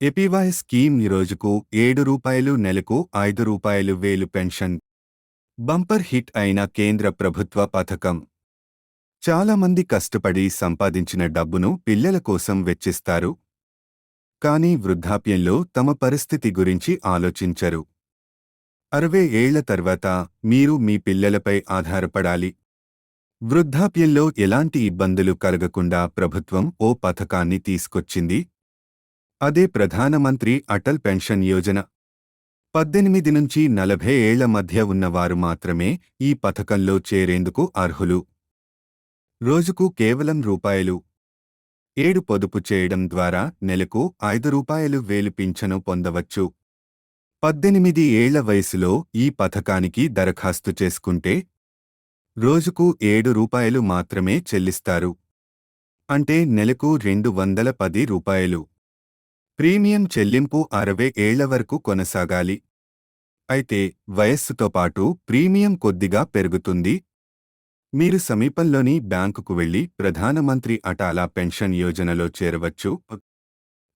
APY scheme ఈ రోజుకు ఏడు రూపాయలు నెలకు ఐదు రూపాయలు వేలు పెన్షన్. బంపర్ హిట్ అయిన కేంద్ర ప్రభుత్వ పథకం. చాలా మంది కష్టపడి సంపాదించిన డబ్బును పిల్లల కోసం వెచ్చిస్తారు. కానీ వృద్ధాప్యంలో తమ పరిస్థితి గురించి ఆలోచించరు. అరవై ఏళ్ళ తర్వాత మీరు మీ పిల్లలపై ఆధారపడాలి. వృద్ధాప్యంలో ఎలాంటి ఇబ్బందులు కలగకుండా ప్రభుత్వం ఓ పథకాన్ని తీసుకొచ్చింది? అదే ప్రధానమంత్రి అటల్ పెన్షన్ యోజన. పద్దెనిమిది నుంచి నలభై ఏళ్ళ మధ్య ఉన్నవారు మాత్రమే ఈ పథకంలో చేరేందుకు అర్హులు. రోజుకు కేవలం రూపాయలు. ఏడు పొదుపు చేయడం ద్వారా నెలకు ఐదు రూపాయలు వేలు పింఛను పొందవచ్చు. పద్దెనిమిది ఏళ్ళ వయసులో ఈ పథకానికి దరఖాస్తు చేసుకుంటే రోజుకు ఏడు రూపాయలు మాత్రమే చెల్లిస్తారు. అంటే నెలకు రెండు వందల పది రూపాయలు. ప్రీమియం చెల్లింపు అరవై ఏళ్ళ వరకు కొనసాగాలి. అయితే వయస్సుతో పాటు ప్రీమియం కొద్దిగా పెరుగుతుంది. మీరు సమీపంలోని బ్యాంకుకు వెళ్ళి ప్రధానమంత్రి అటాలా పెన్షన్ యోజనలో చేరవచ్చు.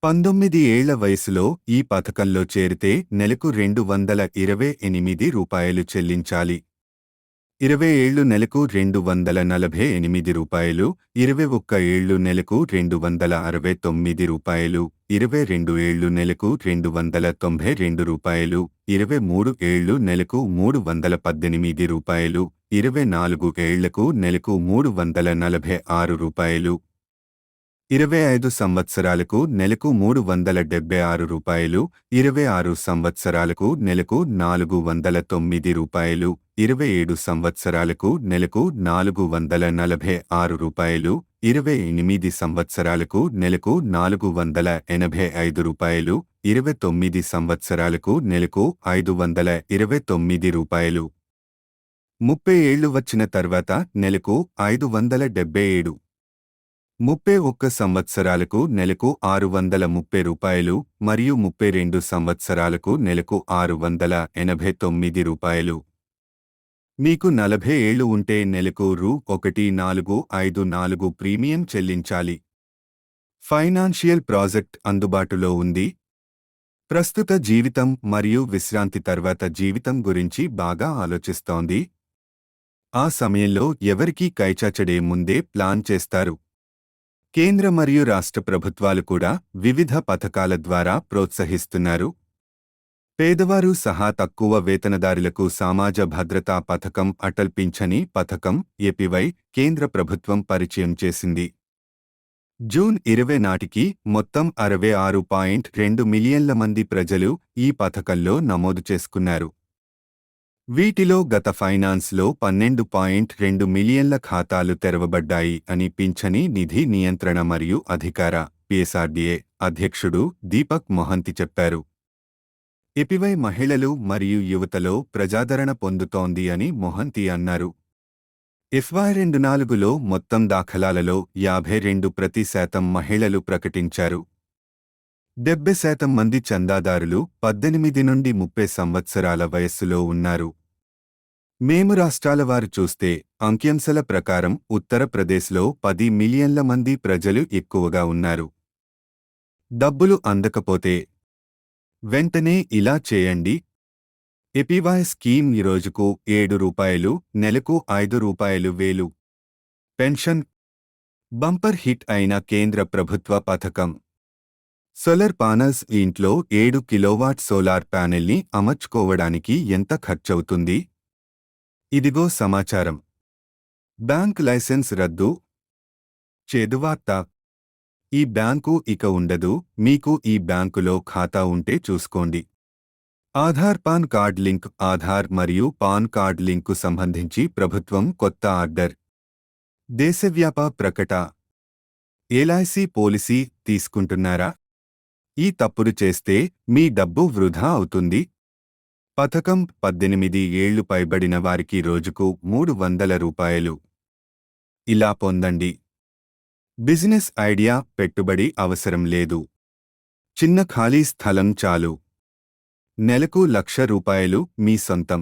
పంతొమ్మిది ఏళ్ళ వయసులో ఈ పథకంలో చేరితే నెలకు రెండు వందల ఇరవై ఎనిమిది రూపాయలు చెల్లించాలి. ఇరవై ఏళ్ళు నెలకు రెండు వందల నలభై ఎనిమిది రూపాయలు ఇరవై ఒక్క ఏళ్ళు నెలకు రెండు వందల అరవై తొమ్మిది రూపాయలు ఇరవై రెండు ఏళ్ళు నెలకు రెండు వందల తొంభై రెండు రూపాయలు ఇరవై మూడు ఏళ్ళు నెలకు మూడు వందల పద్దెనిమిది రూపాయలు ఇరవై నాలుగు ఏళ్ళకు నెలకు మూడు వందల నలభై ఆరు రూపాయలు. ఇరవై ఐదు సంవత్సరాలకు నెలకు మూడు వందల డెబ్బై ఆరు రూపాయలు ఇరవై ఆరు సంవత్సరాలకు నెలకు నాలుగు వందల తొమ్మిది రూపాయలు. ఇరవై ఏడు సంవత్సరాలకు నెలకు నాలుగు వందల నలభై ఆరు రూపాయలు ఇరవై ఎనిమిది సంవత్సరాలకు నెలకు నాలుగు వందల ఎనభై ఐదు రూపాయలు ఇరవై తొమ్మిది సంవత్సరాలకు నెలకు ఐదు వందల ఇరవై తొమ్మిది రూపాయలు. ముప్పై ఏళ్ళు వచ్చిన తర్వాత నెలకు ఐదు వందల డెబ్బై ఏడు. ముప్పై ఒక్క సంవత్సరాలకు నెలకు ఆరు వందల ముప్పై రూపాయలు మరియు ముప్పై రెండు సంవత్సరాలకు నెలకు ఆరు వందల ఎనభై తొమ్మిది రూపాయలు. మీకు నలభై ఏళ్ళు ఉంటే నెలకు రూ. ఒకటి నాలుగు ఐదు నాలుగు ప్రీమియం చెల్లించాలి. ఫైనాన్షియల్ ప్రాజెక్ట్ అందుబాటులో ఉంది. ప్రస్తుత జీవితం మరియు విశ్రాంతి తర్వాత జీవితం గురించి బాగా ఆలోచిస్తోంది. ఆ సమయంలో ఎవరికీ కైచాచడే ముందే ప్లాన్ చేస్తారు. కేంద్ర మరియు రాష్ట్ర ప్రభుత్వాలు కూడా వివిధ పథకాల ద్వారా ప్రోత్సహిస్తున్నారు. పేదవారు సహా తక్కువ వేతనదారులకు సామాజ భద్రతా పథకం అటల్ పింఛని పథకం ఎపివై కేంద్ర ప్రభుత్వం పరిచయం చేసింది. జూన్ ఇరవై నాటికి మొత్తం అరవై ఆరు పాయింట్ రెండు మిలియన్ల మంది ప్రజలు ఈ పథకంలో నమోదు చేసుకున్నారు. వీటిలో గత ఫైనాన్స్లో పన్నెండు పాయింట్ రెండు మిలియన్ల ఖాతాలు తెరవబడ్డాయి అని పింఛని నిధి నియంత్రణ మరియు అధికార పిఎస్ఆర్డీఏ అధ్యక్షుడు దీపక్ మొహంతి చెప్పారు. ఎపివై మహిళలు మరియు యువతలో ప్రజాదరణ పొందుతోంది అని మొహంతి అన్నారు. ఎఫ్వై రెండు నాలుగులో మొత్తం దాఖలాలలో యాభై రెండు ప్రతి శాతం మహిళలు ప్రకటించారు. డెబ్బై శాతం మంది చందాదారులు పద్దెనిమిది నుండి ముప్పై సంవత్సరాల వయస్సులో ఉన్నారు. మేము రాష్ట్రాల వారు చూస్తే అంక్యంశల ప్రకారం ఉత్తరప్రదేశ్లో పది మిలియన్ల మంది ప్రజలు ఎక్కువగా ఉన్నారు. డబ్బులు అందకపోతే వెంటనే ఇలా చేయండి. ఎపివాయ్ స్కీమ్ ఈ రోజుకు ఏడు రూపాయలు నెలకు ఐదు రూపాయలు వేలు. పెన్షన్. బంపర్ హిట్ అయిన కేంద్ర ప్రభుత్వ పథకం. సోలార్ పానల్స్ ఇంట్లో ఏడు కిలోవాట్ సోలార్ ప్యానెల్ని అమర్చుకోవడానికి ఎంత ఖర్చవుతుంది? ఇదిగో సమాచారం. బ్యాంక్ లైసెన్స్ రద్దు. చేదువార్త. ఈ బ్యాంకు ఇక ఉండదు మీకు ఈ బ్యాంకులో ఖాతా ఉంటే చూసుకోండి. Aadhaar PAN card link Aadhaar మరియు పాన్ కార్డ్ లింకు సంబంధించి ప్రభుత్వం కొత్త ఆర్డర్. దేశవ్యాప ప్రకట. ఎల్ఐసి పాలసీ తీసుకుంటున్నారా? ఈ తప్పులు చేస్తే మీ డబ్బు వృధా అవుతుంది. పథకం పద్దెనిమిది ఏళ్ళు పైబడిన వారికి రోజుకు మూడు వందల రూపాయలు. ఇలా పొందండి. బిజినెస్ ఐడియా పెట్టుబడి అవసరం లేదు. చిన్న ఖాళీ స్థలం చాలు. నెలకు లక్ష రూపాయలు మీ సొంతం.